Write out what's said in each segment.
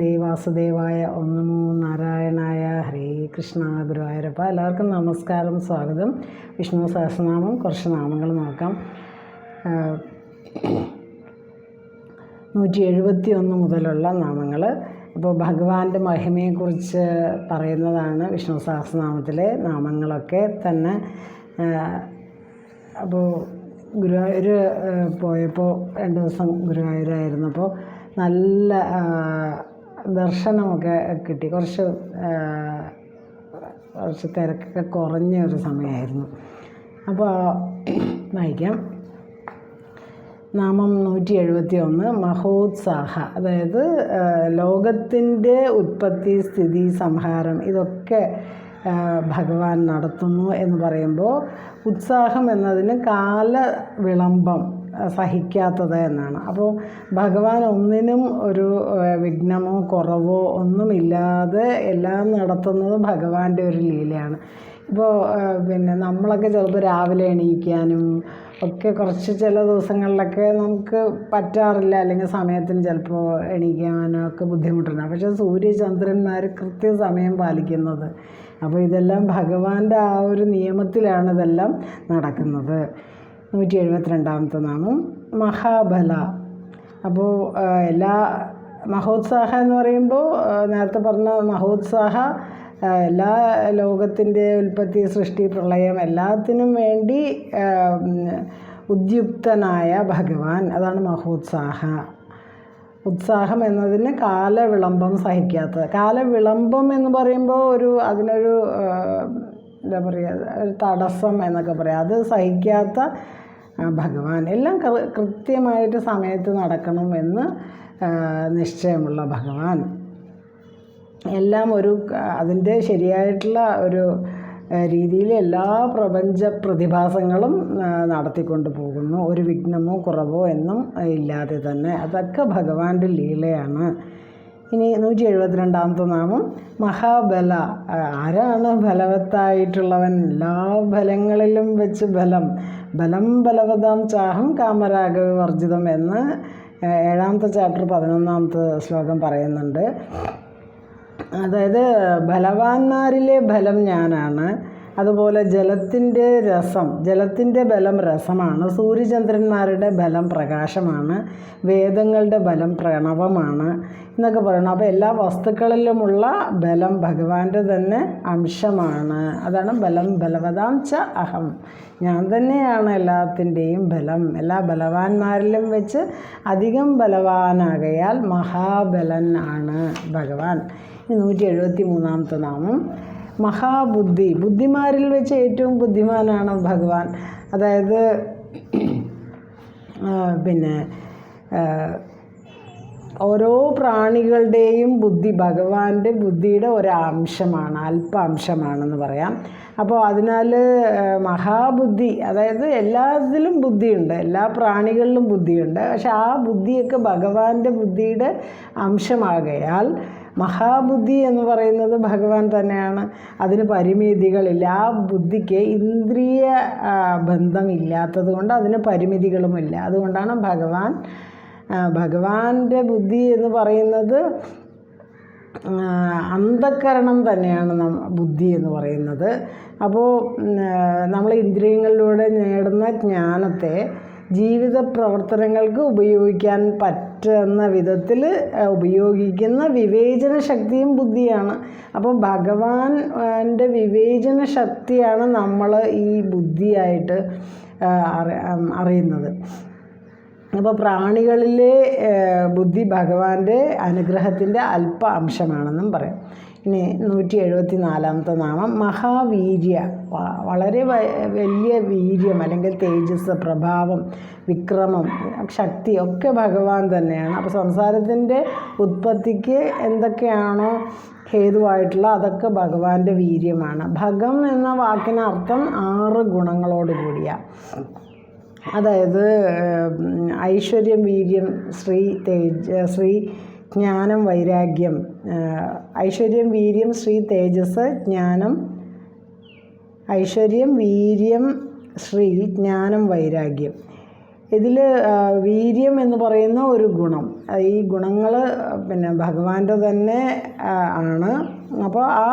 ഭഗവതേ വാസുദേവായ ഓം നമോ നാരായണായ ഹരേ കൃഷ്ണ ഗുരുവായൂരപ്പ. എല്ലാവർക്കും നമസ്കാരം സ്വാഗതം. വിഷ്ണു സഹസ്രനാമം കുറച്ച് നാമങ്ങൾ നോക്കാം. നൂറ്റി എഴുപത്തി ഒന്ന് മുതലുള്ള നാമങ്ങൾ ഇപ്പോൾ ഭഗവാന്റെ മഹിമയെക്കുറിച്ച് പറയുന്നതാണ് വിഷ്ണു സഹസ്രനാമത്തിലെ നാമങ്ങളൊക്കെ തന്നെ. അപ്പോൾ ഗുരുവായൂർ പോയപ്പോൾ രണ്ട് ദിവസം ഗുരുവായൂരായിരുന്നപ്പോൾ നല്ല ദർശനമൊക്കെ കിട്ടി. കുറച്ച് കുറച്ച് തിരക്കൊക്കെ കുറഞ്ഞ ഒരു സമയമായിരുന്നു. അപ്പോൾ വായിക്കാം. നാമം നൂറ്റി എഴുപത്തി ഒന്ന് മഹോത്സാഹ. അതായത് ലോകത്തിന്റെ ഉത്പത്തി സ്ഥിതി സംഹാരം ഇതൊക്കെ ഭഗവാൻ നടത്തുന്നു എന്ന് പറയുമ്പോൾ ഉത്സാഹം എന്നതിന് കാല വിളംബം സഹിക്കാത്തത് എന്നാണ്. അപ്പോൾ ഭഗവാൻ ഒന്നിനും ഒരു വിഘ്നമോ കുറവോ ഒന്നുമില്ലാതെ എല്ലാം നടത്തുന്നത് ഭഗവാന്റെ ഒരു ലീലയാണ്. ഇപ്പോൾ പിന്നെ നമ്മളൊക്കെ ചിലപ്പോൾ രാവിലെ എണീക്കാനും ഒക്കെ കുറച്ച് ചില ദിവസങ്ങളിലൊക്കെ നമുക്ക് പറ്റാറില്ല. അല്ലെങ്കിൽ സമയത്തിന് ചിലപ്പോൾ എണീക്കാനോ ഒക്കെ ബുദ്ധിമുട്ടുണ്ട്. പക്ഷേ സൂര്യചന്ദ്രന്മാർ കൃത്യസമയം പാലിക്കുന്നത്. അപ്പോൾ ഇതെല്ലാം ഭഗവാന്റെ ആ ഒരു നിയമത്തിലാണ് ഇതെല്ലാം നടക്കുന്നത്. നൂറ്റി എഴുപത്തിരണ്ടാമത്തെ നാമം മഹാബല അപ്പോൾ എല്ലാ മഹോത്സാഹ എന്ന് പറയുമ്പോൾ നേരത്തെ പറഞ്ഞ മഹോത്സാഹ എല്ലാ ലോകത്തിന്റെ ഉൽപ്പത്തി സൃഷ്ടി പ്രളയം എല്ലാത്തിനും വേണ്ടി ഉദ്യുക്തനായ ഭഗവാൻ. അതാണ് മഹോത്സാഹ. ഉത്സാഹം എന്നതിന് കാലവിളംബം സഹിക്കാത്തത്. കാലവിളംബം എന്ന് പറയുമ്പോൾ ഒരു അതിനൊരു എന്താ പറയുക ഒരു തടസ്സം എന്നൊക്കെ പറയാം. അത് സഹിക്കാത്ത ഭഗവാൻ. എല്ലാം കൃത്യമായിട്ട് സമയത്ത് നടക്കണമെന്ന് നിശ്ചയമുള്ള ഭഗവാൻ. എല്ലാം ഒരു അതിന്റെ ശരിയായിട്ടുള്ള ഒരു രീതിയിൽ എല്ലാ പ്രപഞ്ച പ്രതിഭാസങ്ങളും നടത്തിക്കൊണ്ട് പോകുന്നു. ഒരു വിഘ്നമോ കുറവോ എന്നും ഇല്ലാതെ തന്നെ. അതൊക്കെ ഭഗവാന്റെ ലീലയാണ്. ഇനി നൂറ്റി എഴുപത്തിരണ്ടാമത്തെ നാമം മഹാബല. ആരാണ് ബലവത്തായിട്ടുള്ളവൻ? എല്ലാ ബലങ്ങളിലും വെച്ച് ബലം. ബലം ബലവതാം ചാഹം കാമരാഗവർജിതം എന്ന് ഏഴാമത്തെ ചാപ്റ്റർ പതിനൊന്നാമത്തെ ശ്ലോകം പറയുന്നുണ്ട്. അതായത് ബലവാന്മാരിലെ ബലം ഞാനാണ്. അതുപോലെ ജലത്തിന്റെ രസം ജലത്തിന്റെ ബലം രസമാണ്. സൂര്യചന്ദ്രന്മാരുടെ ബലം പ്രകാശമാണ്. വേദങ്ങളുടെ ബലം പ്രണവമാണ് എന്നൊക്കെ പറയണം. അപ്പോൾ എല്ലാ വസ്തുക്കളിലുമുള്ള ബലം ഭഗവാന്റെ തന്നെ അംശമാണ്. അതാണ് ബലം ബലവതാം ച അഹം. ഞാൻ തന്നെയാണ് എല്ലാത്തിന്റെയും ബലം. എല്ലാ ബലവാന്മാരിലും വെച്ച് അധികം ബലവാനാകയാൽ മഹാബലൻ ആണ് ഭഗവാൻ. നൂറ്റി എഴുപത്തി മൂന്നാമത്തെ നാമം. മഹാബുദ്ധി. ബുദ്ധിമാരിൽ വെച്ച് ഏറ്റവും ബുദ്ധിമാനാണ് ഭഗവാൻ. അതായത് പിന്നെ ഓരോ പ്രാണികളുടെയും ബുദ്ധി ഭഗവാന്റെ ബുദ്ധിയുടെ ഒരംശമാണ് അല്പ അംശമാണെന്ന് പറയാം. അപ്പോൾ അതിനാൽ മഹാബുദ്ധി അതായത് എല്ലാത്തിലും ബുദ്ധിയുണ്ട് എല്ലാ പ്രാണികളിലും ബുദ്ധിയുണ്ട്. പക്ഷെ ആ ബുദ്ധിയൊക്കെ ഭഗവാന്റെ ബുദ്ധിയുടെ അംശമാകയാൽ മഹാബുദ്ധി എന്ന് പറയുന്നത് ഭഗവാൻ തന്നെയാണ്. അതിന് പരിമിതികളില്ല. ആ ബുദ്ധിക്ക് ഇന്ദ്രിയ ബന്ധമില്ലാത്തത് കൊണ്ട് അതിന് പരിമിതികളുമില്ല. അതുകൊണ്ടാണ് ഭഗവാൻ ഭഗവാന്റെ ബുദ്ധി എന്ന് പറയുന്നത് അന്ധക്കരണം തന്നെയാണ് നം ബുദ്ധി എന്ന് പറയുന്നത്. അപ്പോൾ നമ്മൾ ഇന്ദ്രിയങ്ങളിലൂടെ നേടുന്ന ജ്ഞാനത്തെ ജീവിത പ്രവർത്തനങ്ങൾക്ക് ഉപയോഗിക്കാൻ പറ്റുന്ന വിധത്തിൽ ഉപയോഗിക്കുന്ന വിവേചന ശക്തിയും ബുദ്ധിയാണ്. അപ്പോൾ ഭഗവാന്റെ വിവേചന ശക്തിയാണ് നമ്മൾ ഈ ബുദ്ധിയായിട്ട് അറിയുന്നത്. അപ്പോൾ പ്രാണികളിലെ ബുദ്ധി ഭഗവാന്റെ അനുഗ്രഹത്തിന്റെ അല്പ അംശമാണെന്നും പറയാം. ഇനി നൂറ്റി എഴുപത്തി നാലാമത്തെ നാമം മഹാവീര്യ. വളരെ വലിയ വീര്യം അല്ലെങ്കിൽ തേജസ് പ്രഭാവം വിക്രമം ശക്തി ഒക്കെ ഭഗവാൻ തന്നെയാണ്. അപ്പോൾ സംസാരത്തിന്റെ ഉത്പത്തിക്ക് എന്തൊക്കെയാണോ ഹേതുവായിട്ടുള്ള അതൊക്കെ ഭഗവാന്റെ വീര്യമാണ്. ഭഗം എന്ന വാക്കിന് അർത്ഥം ആറ് ഗുണങ്ങളോട് കൂടിയാണ് അതായത് ഐശ്വര്യം വീര്യം ശ്രീ തേജ ശ്രീ ജ്ഞാനം വൈരാഗ്യം ഐശ്വര്യം വീര്യം ശ്രീ തേജസ് ജ്ഞാനം ഐശ്വര്യം വീര്യം ശ്രീ ജ്ഞാനം വൈരാഗ്യം. ഇതിൽ വീര്യം എന്ന് പറയുന്ന ഒരു ഗുണം. ഈ ഗുണങ്ങൾ പിന്നെ ഭഗവാന്റെ തന്നെ ആണ്. അപ്പോൾ ആ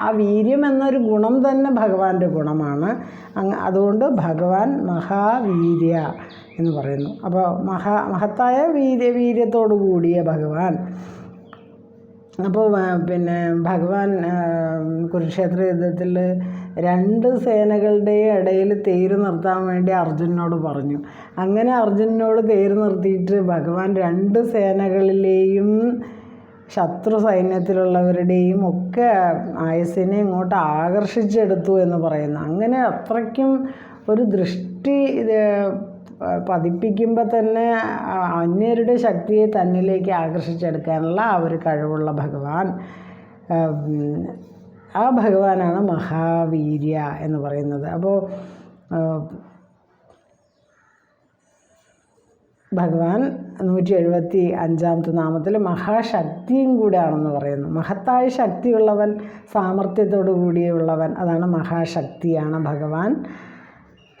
ആ വീര്യം എന്നൊരു ഗുണം തന്നെ ഭഗവാന്റെ ഗുണമാണ്. അതുകൊണ്ട് ഭഗവാൻ മഹാവീര്യ എന്ന് പറയുന്നു. അപ്പോൾ മഹാ മഹത്തായ വീര്യ വീര്യത്തോടു കൂടിയ ഭഗവാൻ അപ്പോൾ പിന്നെ ഭഗവാൻ കുരുക്ഷേത്ര യുദ്ധത്തിൽ രണ്ട് സേനകളുടെ ഇടയിൽ തേര് നിർത്താൻ വേണ്ടി അർജുനനോട് പറഞ്ഞു. അങ്ങനെ അർജുനനോട് തേര് നിർത്തിയിട്ട് ഭഗവാൻ രണ്ട് സേനകളിലെയും ശത്രു സൈന്യത്തിലുള്ളവരുടെയും ഒക്കെ ആയുസിനെ ഇങ്ങോട്ട് ആകർഷിച്ചെടുത്തു എന്ന് പറയുന്നു. അങ്ങനെ അത്രയ്ക്കും ഒരു ദൃഷ്ടി പതിപ്പിക്കുമ്പോൾ തന്നെ അന്യരുടെ ശക്തിയെ തന്നിലേക്ക് ആകർഷിച്ചെടുക്കാനുള്ള ആ ഒരു കഴിവുള്ള ഭഗവാൻ ആ ഭഗവാനാണ് മഹാവീര്യ എന്ന് പറയുന്നത്. അപ്പോൾ ഭഗവാൻ നൂറ്റി എഴുപത്തി അഞ്ചാമത്തെ നാമത്തിൽ മഹാശക്തിയും കൂടെയാണെന്ന് പറയുന്നു. മഹത്തായ ശക്തിയുള്ളവൻ സാമർഥ്യത്തോടു കൂടിയുള്ളവൻ അതാണ് മഹാശക്തിയാണ് ഭഗവാൻ.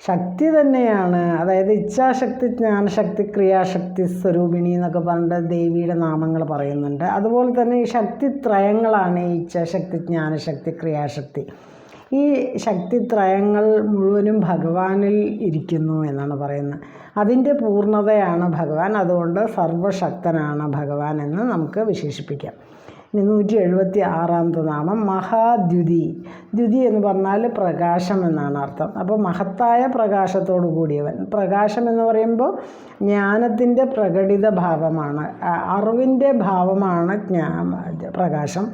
ശക്തി തന്നെയാണ്. അതായത് ഇച്ഛാശക്തി ജ്ഞാനശക്തി ക്രിയാശക്തി സ്വരൂപിണി എന്നൊക്കെ പറഞ്ഞിട്ട് ദേവിയുടെ നാമങ്ങൾ പറയുന്നുണ്ട്. അതുപോലെ തന്നെ ഈ ശക്തി ശക്തിത്രയങ്ങളാണ് ഈ ഇച്ഛാശക്തി ജ്ഞാനശക്തി ക്രിയാശക്തി. ഈ ശക്തി ത്രയങ്ങൾ മുഴുവനും ഭഗവാനിൽ ഇരിക്കുന്നു എന്നാണ് പറയുന്നത്. അതിന്റെ പൂർണതയാണ് ഭഗവാൻ. അതുകൊണ്ട് സർവശക്തനാണ് ഭഗവാൻ എന്ന് നമുക്ക് വിശേഷിപ്പിക്കാം. ഇനി നൂറ്റി എഴുപത്തി ആറാമത്തെ നാമം മഹാദ്യുതി. ദ്യുതി എന്ന് പറഞ്ഞാൽ പ്രകാശം എന്നാണ് അർത്ഥം. അപ്പോൾ മഹത്തായ പ്രകാശത്തോടു കൂടിയവൻ. പ്രകാശം എന്ന് പറയുമ്പോൾ ജ്ഞാനത്തിന്റെ പ്രകടിത ഭാവമാണ്. അറിവിന്റെ ഭാവമാണ് ജ്ഞാ പ്രകാശം.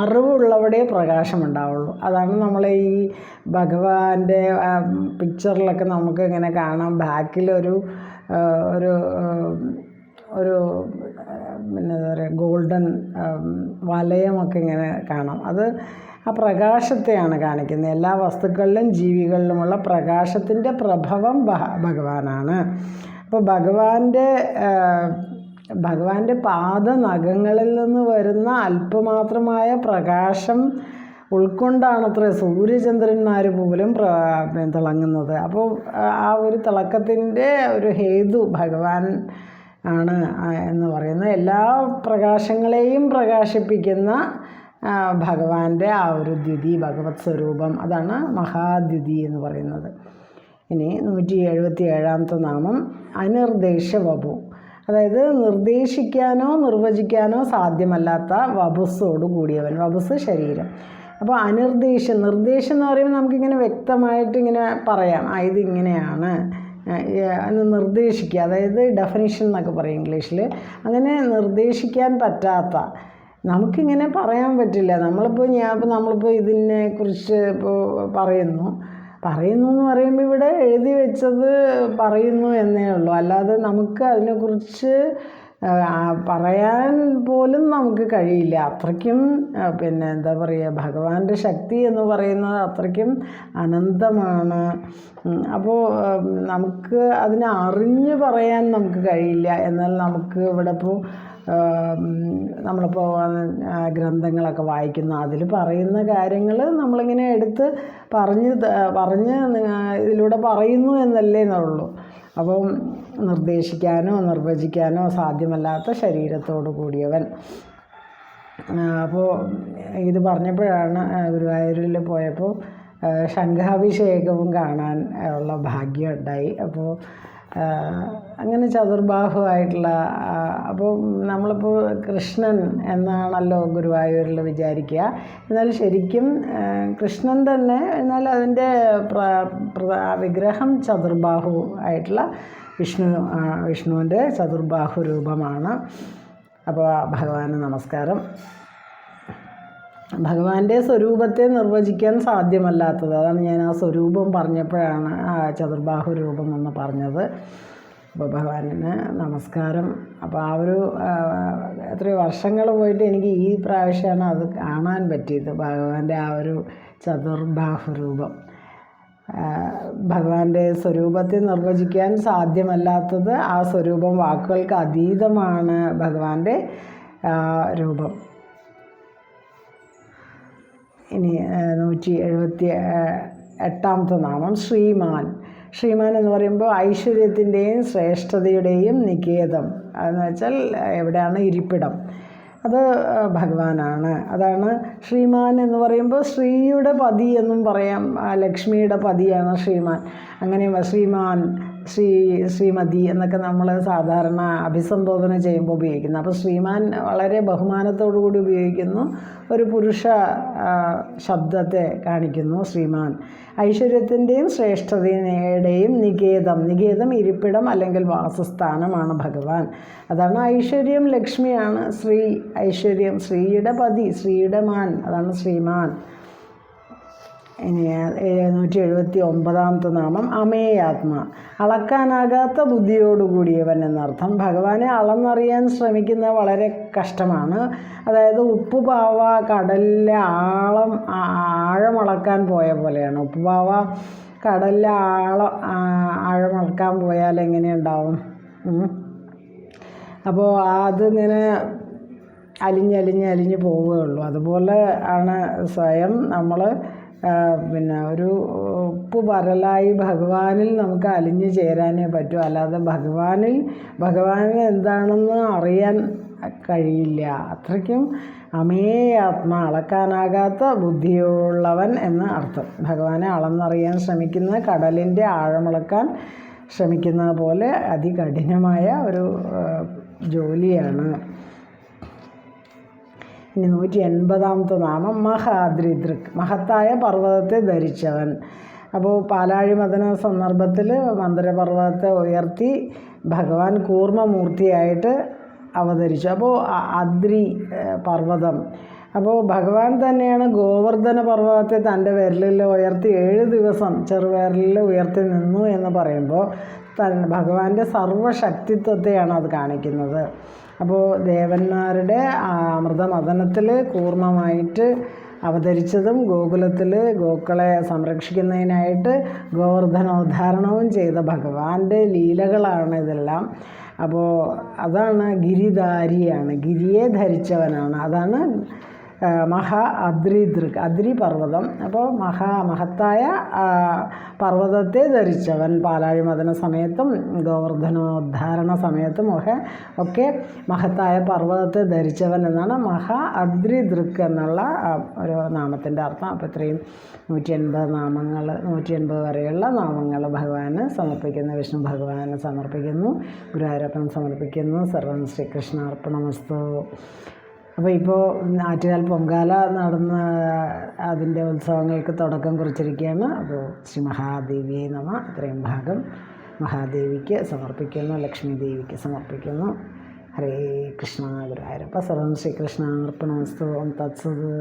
അറിവുള്ളവിടെ പ്രകാശം ഉണ്ടാവുള്ളൂ. അതാണ് നമ്മളെ ഈ ഭഗവാന്റെ പിക്ചറിലൊക്കെ നമുക്ക് ഇങ്ങനെ കാണാം. ബാക്കിലൊരു ഒരു ഒരു പിന്നെ എന്താ പറയുക ഗോൾഡൻ വലയമൊക്കെ ഇങ്ങനെ കാണാം. അത് ആ പ്രകാശത്തെയാണ് കാണിക്കുന്നത്. എല്ലാ വസ്തുക്കളിലും ജീവികളിലുമുള്ള പ്രകാശത്തിന്റെ പ്രഭവം ഭഗവാനാണ്. അപ്പോൾ ഭഗവാന്റെ ഭഗവാന്റെ പാദനഖങ്ങളിൽ നിന്ന് വരുന്ന അല്പമാത്രമായ പ്രകാശം ഉൾക്കൊണ്ടാണത്രേ സൂര്യചന്ദ്രന്മാർ പോലും തിളങ്ങുന്നത്. അപ്പോൾ ആ ഒരു തിളക്കത്തിന്റെ ഒരു ഹേതു ഭഗവാൻ ആണ് എന്ന് പറയുന്നത്. എല്ലാ പ്രകാശങ്ങളെയും പ്രകാശിപ്പിക്കുന്ന ഭഗവാന്റെ ആ ഒരു ദ്യുതി ഭഗവത് സ്വരൂപം അതാണ് മഹാദ്യുതി എന്ന് പറയുന്നത്. ഇനി നൂറ്റി എഴുപത്തി ഏഴാമത്തെ നാമം അനിർദ്ദേശ വപു അതായത് നിർദ്ദേശിക്കാനോ നിർവചിക്കാനോ സാധ്യമല്ലാത്ത വപുസ്സോട് കൂടിയവൻ വപുസ് ശരീരം. അപ്പോൾ അനിർദ്ദേശം നിർദ്ദേശം എന്ന് പറയുമ്പോൾ നമുക്കിങ്ങനെ വ്യക്തമായിട്ട് ഇങ്ങനെ പറയാം ആ ഇതിങ്ങനെയാണ്. എന്ന് നിർദ്ദേശിക്കുക. അതായത് ഡെഫിനിഷൻ എന്നൊക്കെ പറയും ഇംഗ്ലീഷിൽ അങ്ങനെ നിർദ്ദേശിക്കാൻ പറ്റാത്ത നമുക്കിങ്ങനെ പറയാൻ പറ്റില്ല. നമ്മളിപ്പോൾ ഞാൻ ഇപ്പോൾ നമ്മളിപ്പോൾ ഇതിനെ കുറിച്ച് ഇപ്പോൾ പറയുന്നു. പറയുന്നു എന്ന് പറയുമ്പോൾ ഇവിടെ എഴുതി വെച്ചത് പറയുന്നു എന്നേ ഉള്ളൂ. അല്ലാതെ നമുക്ക് അതിനെക്കുറിച്ച് പറയാൻ പോലും നമുക്ക് കഴിയില്ല. അത്രയ്ക്കും പിന്നെ എന്താ പറയുക ഭഗവാന്റെ ശക്തി എന്ന് പറയുന്നത് അത്രയ്ക്കും അനന്തമാണ്. അപ്പോൾ നമുക്ക് അതിനെ അറിഞ്ഞു പറയാൻ നമുക്ക് കഴിയില്ല. എന്നാൽ നമുക്ക് ഇവിടെ ഇപ്പോൾ നമ്മളിപ്പോൾ ഗ്രന്ഥങ്ങളൊക്കെ വായിക്കുന്നു. അതിൽ പറയുന്ന കാര്യങ്ങൾ നമ്മളിങ്ങനെ എടുത്ത് പറഞ്ഞ് പറഞ്ഞ് ഇതിലൂടെ പറയുന്നു എന്നല്ലേ എന്നുള്ളൂ അപ്പം നിർദ്ദേശിക്കാനോ നിർവചിക്കാനോ സാധ്യമല്ലാത്ത ശരീരത്തോടു കൂടിയവൻ. അപ്പോൾ ഇത് പറഞ്ഞപ്പോഴാണ് ഗുരുവായൂരിൽ പോയപ്പോൾ ശംഖാഭിഷേകവും കാണാൻ ഉള്ള ഭാഗ്യം ഉണ്ടായി. അപ്പോൾ അങ്ങനെ ചതുർബാഹുവായിട്ടുള്ള അപ്പോൾ നമ്മളിപ്പോൾ കൃഷ്ണൻ എന്നാണല്ലോ ഗുരുവായൂരിൽ വിചാരിക്കുക. എന്നാൽ ശരിക്കും കൃഷ്ണൻ തന്നെ എന്നാൽ അതിന്റെ വിഗ്രഹം ചതുർബാഹു ആയിട്ടുള്ള വിഷ്ണു വിഷ്ണുവിന്റെ ചതുർബാഹു രൂപമാണ്. അപ്പോൾ ഭഗവാന് നമസ്കാരം. ഭഗവാന്റെ സ്വരൂപത്തെ നിർവചിക്കാൻ സാധ്യമല്ലാത്തത്. അതാണ് ഞാൻ ആ സ്വരൂപം പറഞ്ഞപ്പോഴാണ് ആ ചതുർബാഹു രൂപം എന്ന് പറഞ്ഞത്. അപ്പോൾ ഭഗവാനിന് നമസ്കാരം. അപ്പോൾ ആ ഒരു എത്രയോ വർഷങ്ങൾ പോയിട്ട് എനിക്ക് ഈ പ്രാവശ്യമാണ് അത് കാണാൻ പറ്റിയത്. ഭഗവാന്റെ ആ ഒരു ചതുർബാഹു രൂപം. ഭഗവാന്റെ സ്വരൂപത്തെ നിർവചിക്കാൻ സാധ്യമല്ലാത്തത് ആ സ്വരൂപം വാക്കുകൾക്ക് അതീതമാണ് ഭഗവാന്റെ രൂപം. ഇനി നൂറ്റി എഴുപത്തി എട്ടാമത്തെ നാമം ശ്രീമാൻ. ശ്രീമാൻ എന്ന് പറയുമ്പോൾ ഐശ്വര്യത്തിന്റെയും ശ്രേഷ്ഠതയുടെയും നികേതം. എന്ന് വെച്ചാൽ എവിടെയാണ്? ഇരിപ്പിടം. അത് ഭഗവാനാണ്. അതാണ് ശ്രീമാൻ എന്ന് പറയുമ്പോൾ ശ്രീയുടെ പതി എന്നും പറയാം. ലക്ഷ്മിയുടെ പതിയാണ് ശ്രീമാൻ. അങ്ങനെ ശ്രീമാൻ ശ്രീ ശ്രീമതി എന്നൊക്കെ നമ്മൾ സാധാരണ അഭിസംബോധന ചെയ്യുമ്പോൾ ഉപയോഗിക്കുന്നു. അപ്പോൾ ശ്രീമാൻ വളരെ ബഹുമാനത്തോടു കൂടി ഉപയോഗിക്കുന്നു. ഒരു പുരുഷ ശബ്ദത്തെ കാണിക്കുന്നു ശ്രീമാൻ. ഐശ്വര്യത്തിന്റെയും ശ്രേഷ്ഠതയുടെയും നികേതം. നികേതം ഇരിപ്പിടം അല്ലെങ്കിൽ വാസസ്ഥാനമാണ് ഭഗവാൻ. അതാണ് ഐശ്വര്യം ലക്ഷ്മിയാണ് ശ്രീ ഐശ്വര്യം. ശ്രീയുടെ പതി ശ്രീയുടെ മാൻ. അതാണ് ശ്രീമാൻ. ഇനി എഴുന്നൂറ്റി എഴുപത്തി ഒമ്പതാമത്തെ നാമം അമേയാത്മ. അളക്കാനാകാത്ത ബുദ്ധിയോടുകൂടിയവൻ എന്നർത്ഥം ഭഗവാനെ അളന്നറിയാൻ ശ്രമിക്കുന്നത് വളരെ കഷ്ടമാണ്. അതായത് ഉപ്പുപാവ കടലിലെ ആളം ആഴമളക്കാൻ പോയ പോലെയാണ്. ഉപ്പുപാവ കടലിലെ ആളം ആഴമളക്കാൻ പോയാൽ എങ്ങനെയുണ്ടാവും അപ്പോൾ അതിങ്ങനെ അലിഞ്ഞലിഞ്ഞ് അലിഞ്ഞ് പോവുകയുള്ളൂ. അതുപോലെ ആണ് സ്വയം നമ്മൾ പിന്നെ ഒരു ഉപ്പ് പറലായി ഭഗവാനിൽ നമുക്ക് അലിഞ്ഞു ചേരാനേ പറ്റൂ. അല്ലാതെ ഭഗവാനിൽ ഭഗവാനിൽ എന്താണെന്ന് അറിയാൻ കഴിയില്ല. അത്രയ്ക്കും അമേയാത്മ അളക്കാനാകാത്ത ബുദ്ധിയുള്ളവൻ എന്ന് അർത്ഥം. ഭഗവാനെ അളന്നറിയാൻ ശ്രമിക്കുന്ന കടലിന്റെ ആഴമളക്കാൻ ശ്രമിക്കുന്ന പോലെ അതികഠിനമായ ഒരു ജോലിയാണ്. ഇനി നൂറ്റി എൺപതാമത്തെ നാമം മഹാദ്രിദൃക് മഹത്തായ പർവതത്തെ ധരിച്ചവൻ. അപ്പോൾ പാലാഴി മദന സന്ദർഭത്തിൽ മന്ദരപർവതത്തെ ഉയർത്തി ഭഗവാൻ കൂർമ്മമൂർത്തിയായിട്ട് അവതരിച്ചു. അപ്പോൾ അദ്രി പർവതം. അപ്പോൾ ഭഗവാൻ തന്നെയാണ് ഗോവർദ്ധന പർവതത്തെ തന്റെ വിരലിൽ ഉയർത്തി ഏഴ് ദിവസം ചെറുവിരലിൽ ഉയർത്തി നിന്നു എന്ന് പറയുമ്പോൾ തൻ ഭഗവാന്റെ സർവശക്തിത്വത്തെയാണ് അത് കാണിക്കുന്നത്. അപ്പോൾ ദേവന്മാരുടെ അമൃതമദനത്തിൽ കൂർമ്മമായിട്ട് അവതരിച്ചതും ഗോകുലത്തിൽ ഗോക്കളെ സംരക്ഷിക്കുന്നതിനായിട്ട് ഗോവർദ്ധനോദ്ധാരണവും ചെയ്ത ഭഗവാന്റെ ലീലകളാണ് ഇതെല്ലാം. അപ്പോൾ അതാണ് ഗിരിധാരിയാണ്. ഗിരിയെ ധരിച്ചവനാണ്. അതാണ് മഹാ അദ്രിദൃക് അദ്രി പർവതം. അപ്പോൾ മഹാ മഹത്തായ പർവതത്തെ ധരിച്ചവൻ പാലാഴി മദന സമയത്തും ഗോവർദ്ധനോദ്ധാരണ സമയത്തും ഒക്കെ ഒക്കെ മഹത്തായ പർവതത്തെ ധരിച്ചവൻ എന്നാണ് മഹാ അദ്രിദൃക് എന്നുള്ള ഒരു നാമത്തിന്റെ അർത്ഥം. അപ്പോൾ ഇത്രയും നൂറ്റി എൺപത് നാമങ്ങൾ നൂറ്റി എൺപത് വരെയുള്ള നാമങ്ങൾ ഭഗവാന് സമർപ്പിക്കുന്നു വിഷ്ണു ഭഗവാന് സമർപ്പിക്കുന്നു ഗുരുവായൂരപ്പൻ സമർപ്പിക്കുന്നു സർവം ശ്രീകൃഷ്ണാർപ്പണമസ്തു. അപ്പോൾ ഇപ്പോൾ ആറ്റുകാൽ പൊങ്കാല നടന്ന അതിന്റെ ഉത്സവങ്ങൾക്ക് തുടക്കം കുറിച്ചിരിക്കുകയാണ്. അപ്പോൾ ശ്രീ മഹാദേവിയെ നമ. ഇത്രയും ഭാഗം മഹാദേവിക്ക് സമർപ്പിക്കുന്നു ലക്ഷ്മി ദേവിക്ക് സമർപ്പിക്കുന്നു. ഹരേ കൃഷ്ണ ഗുരുവായൂരപ്പ. സർവം ശ്രീകൃഷ്ണ അർപ്പണമസ്തു ഓം തത്സത്.